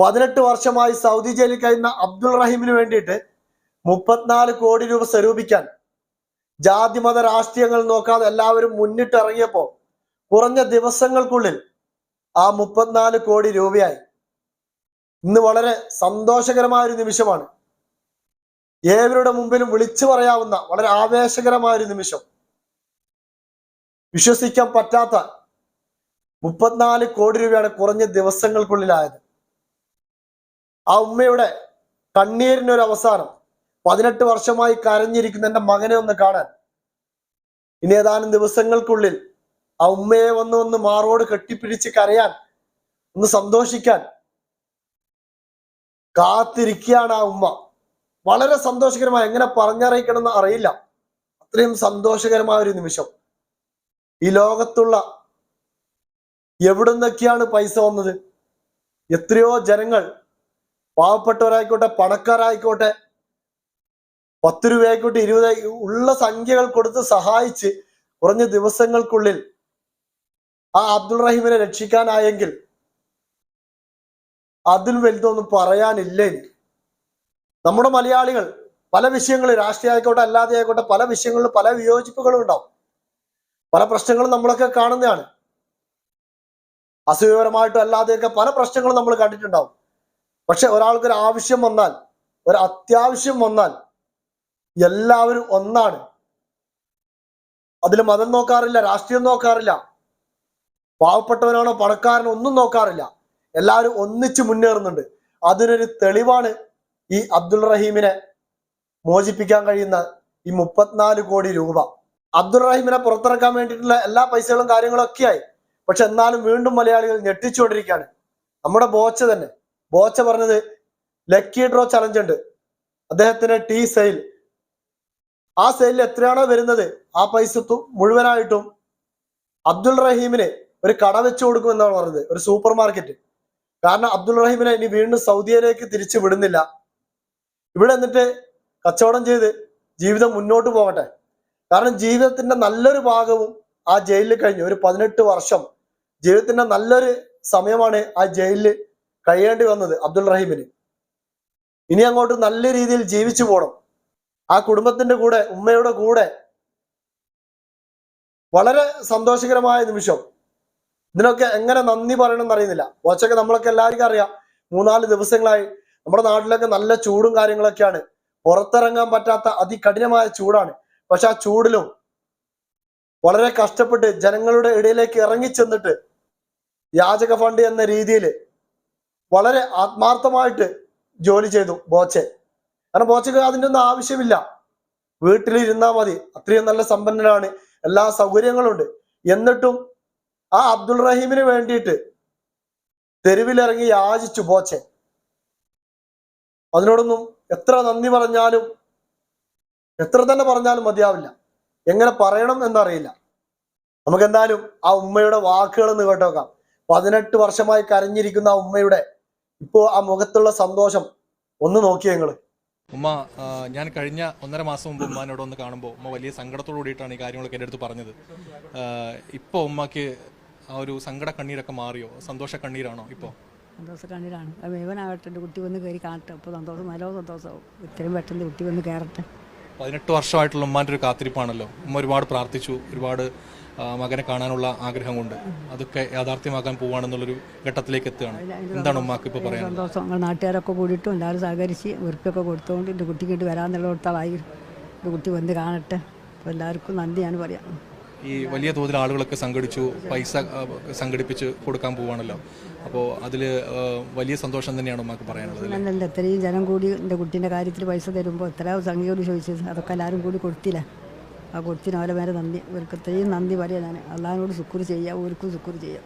പതിനെട്ട് വർഷമായി സൗദി ജയിലിൽ കഴിയുന്ന അബ്ദുൾ റഹീമിന് വേണ്ടിയിട്ട് മുപ്പത്തിനാല് കോടി രൂപ സ്വരൂപിക്കാൻ ജാതി മത രാഷ്ട്രീയങ്ങൾ നോക്കാതെ എല്ലാവരും മുന്നിട്ടിറങ്ങിയപ്പോ കുറഞ്ഞ ദിവസങ്ങൾക്കുള്ളിൽ ആ മുപ്പത്തിനാല് കോടി രൂപയായി. ഇന്ന് വളരെ സന്തോഷകരമായ ഒരു നിമിഷമാണ്. ഏവരുടെ മുമ്പിലും വിളിച്ചു പറയാവുന്ന വളരെ ആവേശകരമായ ഒരു നിമിഷം. വിശ്വസിക്കാൻ പറ്റാത്ത മുപ്പത്തിനാല് കോടി രൂപയാണ് കുറഞ്ഞ ദിവസങ്ങൾക്കുള്ളിലായത്. ആ ഉമ്മയുടെ കണ്ണീരിനൊരു അവസാനം പതിനെട്ട് വർഷമായി കരഞ്ഞിരിക്കുന്ന എന്റെ മകനെ ഒന്ന് കാണാൻ. ഇനി ഏതാനും ദിവസങ്ങൾക്കുള്ളിൽ ആ ഉമ്മയെ വന്ന് ഒന്ന് മാറോട് കെട്ടിപ്പിടിച്ച് കരയാൻ ഒന്ന് സന്തോഷിക്കാൻ കാത്തിരിക്കുകയാണ് ആ ഉമ്മ. വളരെ സന്തോഷകരമായി എങ്ങനെ പറഞ്ഞറിയിക്കണം എന്ന് അറിയില്ല. അത്രയും സന്തോഷകരമായ ഒരു നിമിഷം. ഈ ലോകത്തുള്ള എവിടുന്നൊക്കെയാണ് പൈസ വന്നത്? എത്രയോ ജനങ്ങൾ പാവപ്പെട്ടവരായിക്കോട്ടെ പണക്കാരായിക്കോട്ടെ പത്ത് രൂപയായിക്കോട്ടെ ഇരുപത് ഉള്ള സംഖ്യകൾ കൊടുത്ത് സഹായിച്ച് കുറഞ്ഞ ദിവസങ്ങൾക്കുള്ളിൽ ആ അബ്ദുൾ റഹീമിനെ രക്ഷിക്കാനായെങ്കിൽ അതിൽ വലുതൊന്നും പറയാനില്ല നമ്മുടെ മലയാളികൾ പല വിഷയങ്ങളിൽ രാഷ്ട്രീയ ആയിക്കോട്ടെ അല്ലാതെ ആയിക്കോട്ടെ പല വിഷയങ്ങളിലും പല വിയോജിപ്പുകളും ഉണ്ടാവും. പല പ്രശ്നങ്ങളും നമ്മളൊക്കെ കാണുന്നതാണ്. അസുഖപരമായിട്ടും അല്ലാതെയൊക്കെ പല പ്രശ്നങ്ങളും നമ്മൾ കണ്ടിട്ടുണ്ടാവും. പക്ഷെ ഒരാൾക്കൊരു ആവശ്യം വന്നാൽ ഒരു അത്യാവശ്യം വന്നാൽ എല്ലാവരും ഒന്നാണ്. അതിൽ മതം നോക്കാറില്ല രാഷ്ട്രീയം നോക്കാറില്ല. പാവപ്പെട്ടവനാണോ പണക്കാരനോ ഒന്നും നോക്കാറില്ല. എല്ലാവരും ഒന്നിച്ച് മുന്നേറുന്നുണ്ട്. അതിനൊരു തെളിവാണ് ഈ അബ്ദുൾ റഹീമിനെ മോചിപ്പിക്കാൻ കഴിയുന്ന ഈ മുപ്പത്തിനാല് കോടി രൂപ. അബ്ദുൾ റഹീമിനെ പുറത്തിറക്കാൻ വേണ്ടിയിട്ടുള്ള എല്ലാ പൈസകളും കാര്യങ്ങളും ഒക്കെയായി. പക്ഷെ എന്നാലും വീണ്ടും മലയാളികൾ ഞെട്ടിച്ചുകൊണ്ടിരിക്കുകയാണ്. നമ്മുടെ ബോച്ച തന്നെ. ബോച്ച പറഞ്ഞത് ലക്കി ഡ്രോ ചലഞ്ച് ഉണ്ട്. അദ്ദേഹത്തിന്റെ ടി സെയിൽ ആ സെയിലിൽ എത്രയാണോ വരുന്നത് ആ പൈസ മുഴുവനായിട്ടും അബ്ദുൾ റഹീമിന് ഒരു കട വെച്ചു കൊടുക്കും എന്നാണ് പറഞ്ഞത് ഒരു സൂപ്പർ മാർക്കറ്റ്. കാരണം അബ്ദുൾ റഹീമിനെ ഇനി വീണ്ടും സൗദിയിലേക്ക് തിരിച്ചു വിടുന്നില്ല. ഇവിടെ എന്നിട്ട് കച്ചവടം ചെയ്ത് ജീവിതം മുന്നോട്ട് പോകട്ടെ. കാരണം ജീവിതത്തിന്റെ നല്ലൊരു ഭാഗവും ആ ജയിലിൽ കഴിഞ്ഞു. ഒരു പതിനെട്ട് വർഷം ജീവിതത്തിന്റെ നല്ലൊരു സമയമാണ് ആ ജയിലിൽ കഴിയേണ്ടി വന്നത് അബ്ദുൾ റഹീമിന്. ഇനി അങ്ങോട്ട് നല്ല രീതിയിൽ ജീവിച്ചു പോകണം ആ കുടുംബത്തിന്റെ കൂടെ ഉമ്മയുടെ കൂടെ. വളരെ സന്തോഷകരമായ നിമിഷം. ഇതിനൊക്കെ എങ്ങനെ നന്ദി പറയണം എന്നറിയുന്നില്ല കുറച്ചൊക്കെ നമ്മളൊക്കെ എല്ലാവർക്കും അറിയാം. മൂന്നാൽ ദിവസങ്ങളായി നമ്മുടെ നാട്ടിലൊക്കെ നല്ല ചൂടും കാര്യങ്ങളൊക്കെയാണ്. പുറത്തിറങ്ങാൻ പറ്റാത്ത അതികഠിനമായ ചൂടാണ്. പക്ഷെ ആ ചൂടിലും വളരെ കഷ്ടപ്പെട്ട് ജനങ്ങളുടെ ഇടയിലേക്ക് ഇറങ്ങിച്ചെന്നിട്ട് യാചക ഫണ്ട് എന്ന രീതിയിൽ വളരെ ആത്മാർത്ഥമായിട്ട് ജോലി ചെയ്തു ബോച്ചെ. കാരണം ബോച്ചക്ക് അതിന്റെ ഒന്നും ആവശ്യമില്ല. വീട്ടിലിരുന്നാൽ മതി. അത്രയും നല്ല സമ്പന്നനാണ്. എല്ലാ സൗകര്യങ്ങളും ഉണ്ട് എന്നിട്ടും ആ അബ്ദുൾ റഹീമിന് വേണ്ടിയിട്ട് തെരുവിലിറങ്ങി യാചിച്ചു ബോച്ചെ. അതിനോടൊന്നും എത്ര നന്ദി പറഞ്ഞാലും എത്ര തന്നെ പറഞ്ഞാലും മതിയാവില്ല. എങ്ങനെ പറയണം എന്നറിയില്ല. നമുക്ക് എന്തായാലും ആ ഉമ്മയുടെ വാക്കുകൾ ഒന്ന് കേട്ടോക്കാം. പതിനെട്ട് വർഷമായി കരഞ്ഞിരിക്കുന്ന ആ ഉമ്മയുടെ ഇപ്പോ ആ മുഖത്തുള്ള സന്തോഷം ഒന്ന് നോക്കിയേ നിങ്ങൾ. ഉമ്മ ഞാൻ കഴിഞ്ഞ ഒന്നര മാസം മുമ്പ് ഉമ്മാനോട് ഒന്ന് കാണുമ്പോൾ ഉമ്മ വലിയ സങ്കടത്തോടു കൂടിയിട്ടാണ് ഈ കാര്യങ്ങളൊക്കെ എന്റെ അടുത്ത് പറഞ്ഞത്. ഇപ്പോൾ ഉമ്മക്ക് ആ ഒരു സങ്കട കണ്ണീരൊക്കെ മാറിയോ? സന്തോഷ കണ്ണീരാണോ ഇപ്പോൾ സന്തോഷ കണ്ണീരാണ് അത് മുഴുവനാകട്ടെ എന്റെ കുട്ടി വന്ന് കയറി കാണട്ടെ. അപ്പോൾ സന്തോഷം നല്ല സന്തോഷമാവും. ഇത്രയും പെട്ടെന്ന് കുട്ടി വന്ന് കയറട്ടെ. പതിനെട്ട് വർഷമായിട്ടുള്ള ഉമ്മാന്റെ ഒരു കാത്തിരിപ്പാണല്ലോ. ഉമ്മ ഒരുപാട് പ്രാർത്ഥിച്ചു ഒരുപാട് മകനെ കാണാനുള്ള ആഗ്രഹം കൊണ്ട് അതൊക്കെ യാഥാർത്ഥ്യമാക്കാൻ പോവാണെന്നുള്ളൊരു ഘട്ടത്തിലേക്ക് എത്തുകയാണ്. എന്താണ് ഉമ്മാക്ക് ഇപ്പോൾ പറയാനുള്ളത്? സന്തോഷം. ഞങ്ങൾ നാട്ടുകാരൊക്കെ കൂടിയിട്ടും എല്ലാവരും സഹകരിച്ച് ഉറപ്പൊക്കെ കൊടുത്തുകൊണ്ട് എന്റെ കുട്ടിക്ക് വേണ്ടി വരാമെന്നുള്ള കൊടുത്താളായി എന്റെ കുട്ടി വന്ന് കാണട്ടെ. അപ്പോൾ എല്ലാവർക്കും നന്ദിയാണ് പറയാം. ഈ വലിയ തോതിൽ ആളുകളൊക്കെ സംഘടിച്ചു പൈസ സംഘടിപ്പിച്ച് കൊടുക്കാൻ പോവാണല്ലോ. അപ്പോൾ അതിൽ വലിയ സന്തോഷം തന്നെയാണ് നമുക്ക് പറയാനുള്ളത് ഇത്രയും ജനം കൂടി എന്റെ കുട്ടീന്റെ കാര്യത്തിൽ പൈസ തരുമ്പോൾ എത്ര സംഖ്യയോട് ചോദിച്ചത് അതൊക്കെ എല്ലാവരും കൂടി കൊടുത്തില്ല. ആ കൊടുത്തിന് അവരെ മേലെ നന്ദി ഇവർക്ക് ഇത്രയും നന്ദി പറയാം ഞാൻ അള്ളാഹിനോട് സുക്കൂർ ചെയ്യാം ഓർക്കും സുക്കൂർ ചെയ്യാം.